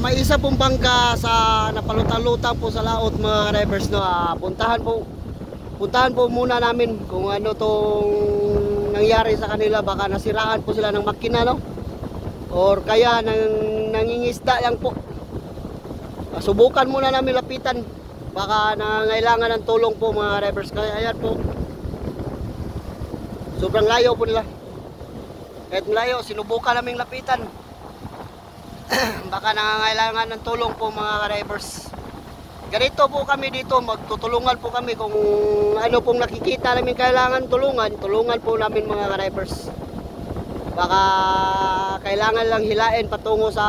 may isa pong bangka sa napalutang-lutang po sa laot mga drivers no. Ah, puntahan po puntahan po muna namin kung ano tong nangyari sa kanila. Baka nasiraan po sila ng makina no? Or kaya nang nangingisda lang po. Ah, subukan muna namin lapitan. Baka nangailangan ng tulong po mga drivers. Kaya ayan po. Sobrang layo po nila. Kahit malayo sinubukan naming lapitan baka nangangailangan ng tulong po mga drivers ganito po kami dito magtutulungan po kami kung ano pong nakikita namin kailangan tulungan tulungan po namin mga drivers baka kailangan lang hilain patungo sa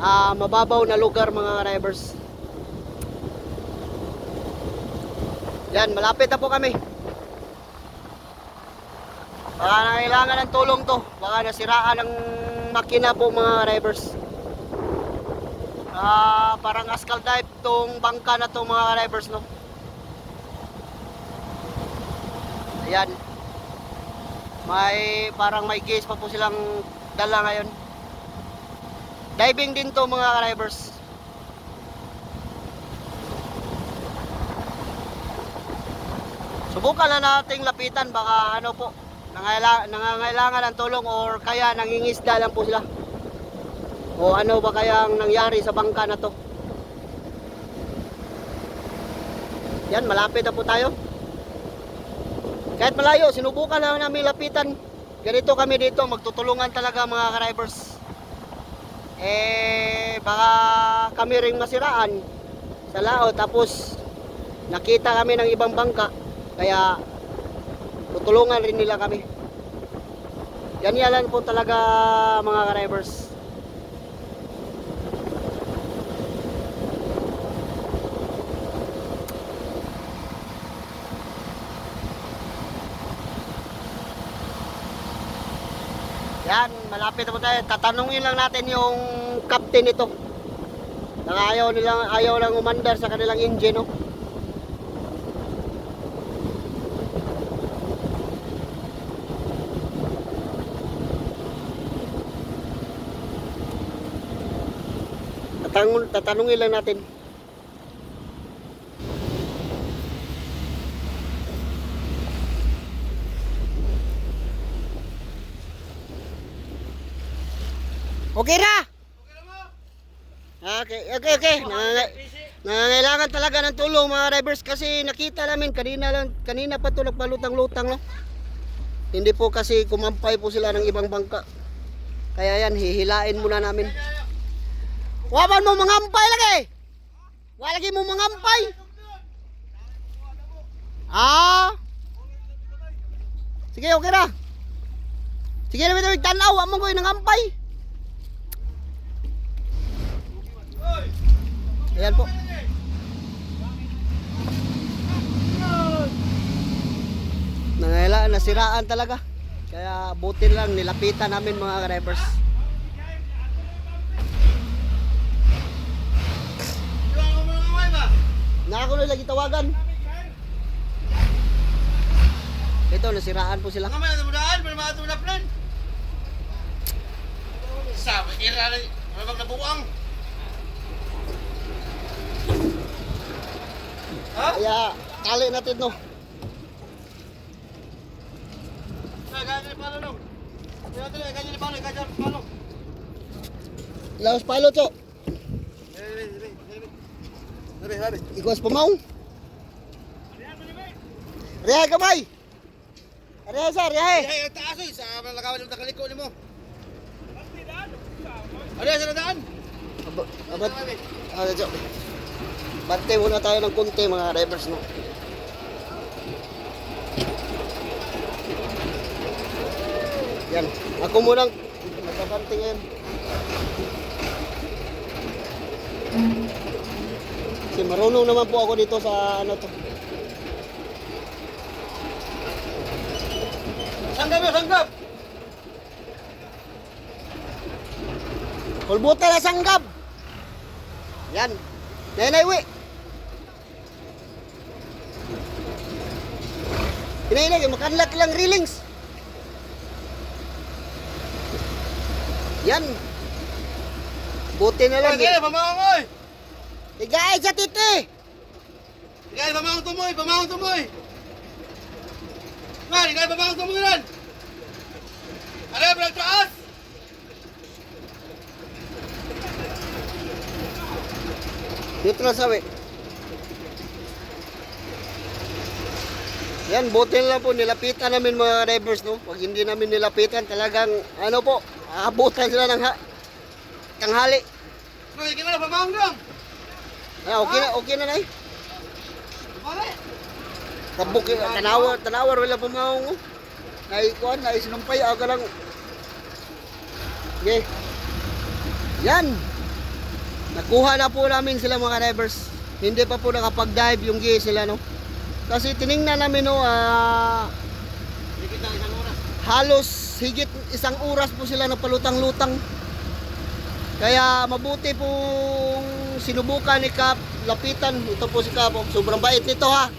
ah, mababaw na lugar mga drivers yan malapit na po kami. Baka nangailangan ng tulong to. Baka nasiraan ng makina po mga drivers Ah, parang askal dive tong bangka na to mga drivers no. Ayan. May parang may case pa po silang dala ngayon. Diving din to mga drivers. Subukan na nating lapitan baka ano po nangangailangan ng tulong or kaya nangingisda lang po sila. O ano ba kayang nangyari sa bangka na to? Yan, malapit na po tayo. Kahit malayo, sinubukan lang namin lapitan. Ganito kami dito, magtutulungan talaga mga drivers. Eh, baka kami ring masiraan sa lao. Tapos, nakita kami ng ibang bangka. Kaya, tutulungan rin nila kami. Yan yan po talaga mga drivers. Yan, malapit na po tayo. Tatanungin lang natin yung captain nito. Naka ayaw nilang ayaw lang umandar sa kanilang engine, no? Tatanungin, tatanungin lang natin. Okay na? Okay, okay, okay. Nanganga- nangangailangan talaga ng tulong mga drivers kasi nakita namin kanina lang, kanina pa to nagpalutang-lutang no. Hindi po kasi kumampay po sila ng ibang bangka. Kaya yan, hihilain muna namin. Waman mo lagi. Wala lagi mo mangampay. Ah. Sige, okay na. Sige na bitaw tanaw, among ko nangampay. Ayan po. Nangailangan, nasiraan talaga. Kaya buti lang nilapitan namin mga drivers. Na ako na lagi tawagan. Ito, nasiraan po sila. May mga tumula plan. Sa, ira. Ano bang nabuwang? Ha? Kaya, tali natin no. Ni Palo ni Palo, ganyan Dali. Ikos pumaw. Rihay kamay. Rihay sa, rihay. Ay, ang taas sa malakawan yung takaliko ni mo. Ano yan, sa nadaan? Aba, aba, ah. Bante muna tayo ng konti mga drivers no. Yan, ako munang nagbabante ngayon. Kasi marunong naman po ako dito sa ano to. Sanggap yun, sanggap! Kulbuta na sanggab. Yan. Nanay wi. Hinay makanlak lang reelings. Yan. buti na lang. Kaya, pamahong oy! Tigay sa titi! Kaya, pamahong tumoy, pamahong tumoy! Man, kaya pamahong tumoy rin! Ano, brad, taas! Dito na sabi. Yan, buti na lang po, nilapitan namin mga drivers, no? Pag hindi namin nilapitan, talagang, ano po, aabutan sila ng ha tanghali. Bro, hindi na, pamahong dong! Ah, okay na, okay na na eh. Pare! Kabuk, tanawar, wala pumaong. Nay, kuhan, nay, sinumpay, aga lang. Okay. Yan. Nakuha na po namin sila mga drivers. Hindi pa po nakapag-dive yung gay sila, no? Kasi tiningnan namin, no, ah, oras. halos higit isang oras po sila na palutang-lutang. Kaya mabuti pong sinubukan ni Kap, lapitan. Ito po si Kap, oh. sobrang bait nito ha.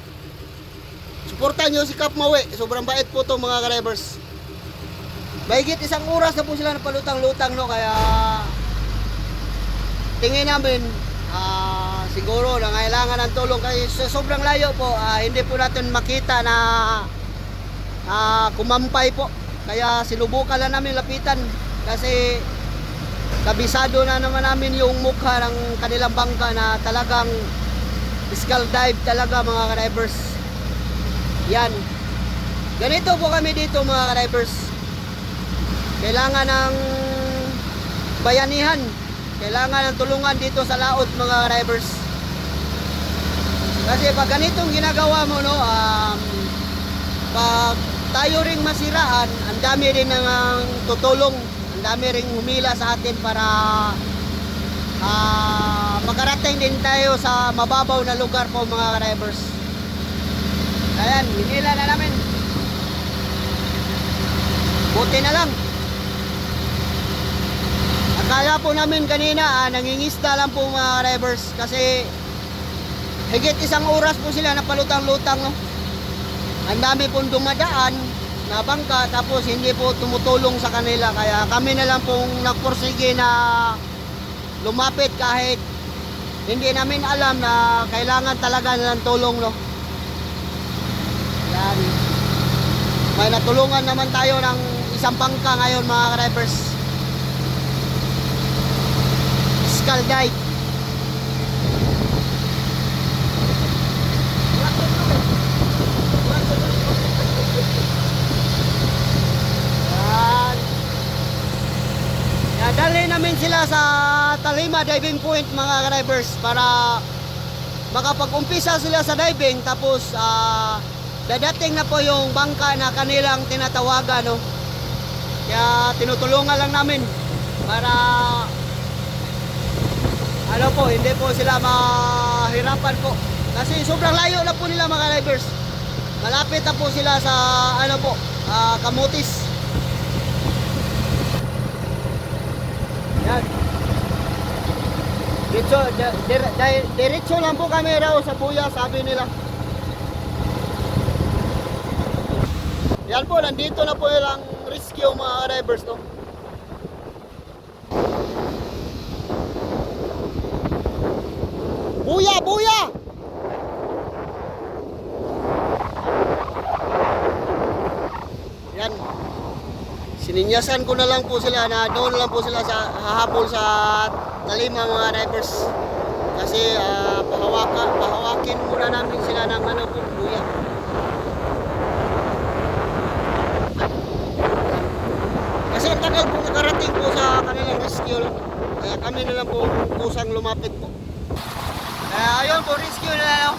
Suportahan nyo si Kap Mawi, sobrang bait po to mga drivers. Mahigit isang oras na po sila na palutang-lutang no, kaya tingin namin ah, siguro na kailangan ng tulong kasi sobrang layo po ah, hindi po natin makita na ah, kumampay po kaya sinubukan lang namin lapitan kasi kabisado na naman namin yung mukha ng kanilang bangka na talagang skull dive talaga mga drivers yan. Ganito po kami dito mga drivers kailangan ng bayanihan. Kailangan ng tulungan dito sa laot mga drivers kasi pag ganitong ginagawa mo no um, pag tayo ring masiraan ang dami rin nang tutulong ang dami ring humila sa atin para ah, makarating din tayo sa mababaw na lugar po mga drivers ayan hinila na namin buti na lang Akala po namin kanina, ah, nangingisda lang po mga drivers kasi higit isang oras po sila napalutang-lutang. No? Ang dami pong dumadaan na bangka tapos hindi po tumutulong sa kanila kaya kami na lang pong nagporsige na lumapit kahit hindi namin alam na kailangan talaga ng tulong no. Yan. May natulungan naman tayo ng isang bangka ngayon mga drivers. Skull dive. Yan. Nadali sa Talima Diving Point mga drivers para makapag-umpisa sila sa diving tapos ah, dadating na po yung bangka na kanilang tinatawagan no. Kaya tinutulungan lang namin para ano po, hindi po sila mahirapan po. Kasi sobrang layo na po nila mga divers. Malapit na po sila sa ano po, ah, Kamutis. Yan. Diretso, di- dir- di- diretso lang po kami raw sa buya, sabi nila. Yan po, nandito na po ilang rescue mga divers, no? Buya, buya! Yan. Sininyasan ko na lang po sila na doon lang po sila sa hahabol sa talima mga divers. Kasi ah, pahawaka, pahawakin muna namin sila ng ano po, buya. Kasi ang tagal po nakarating po sa kanilang rescue. Kaya kami na lang po kusang lumapit po. Kaya ayun po, rescue na lang.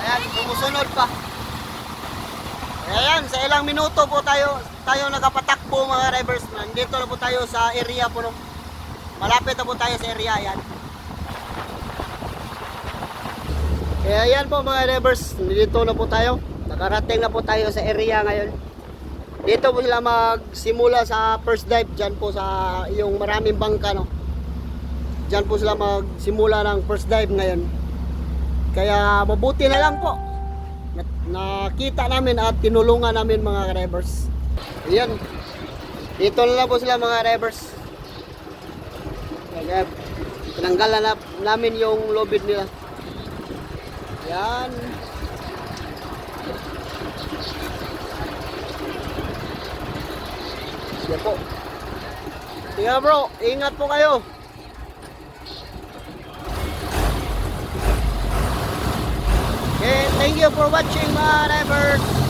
Ayan, sumusunod pa. Kaya yan, sa ilang minuto po tayo tayo nakapatakbo mga drivers. Nandito na po tayo sa area po. No? Malapit na po tayo sa area. Yan. Kaya yan po mga drivers. Dito na po tayo. Nakarating na po tayo sa area ngayon. Dito po sila magsimula sa first dive. Diyan po sa yung maraming bangka. No? Diyan po sila magsimula ng first dive ngayon. Kaya mabuti na lang po. Na- Nakita namin at tinulungan namin mga drivers. Ayan. Dito na lang po sila mga drivers. Kaya tinanggalan na namin yung lobid nila. Yan. Yan po. Sige bro, ingat po kayo. Okay, thank you for watching mga drivers.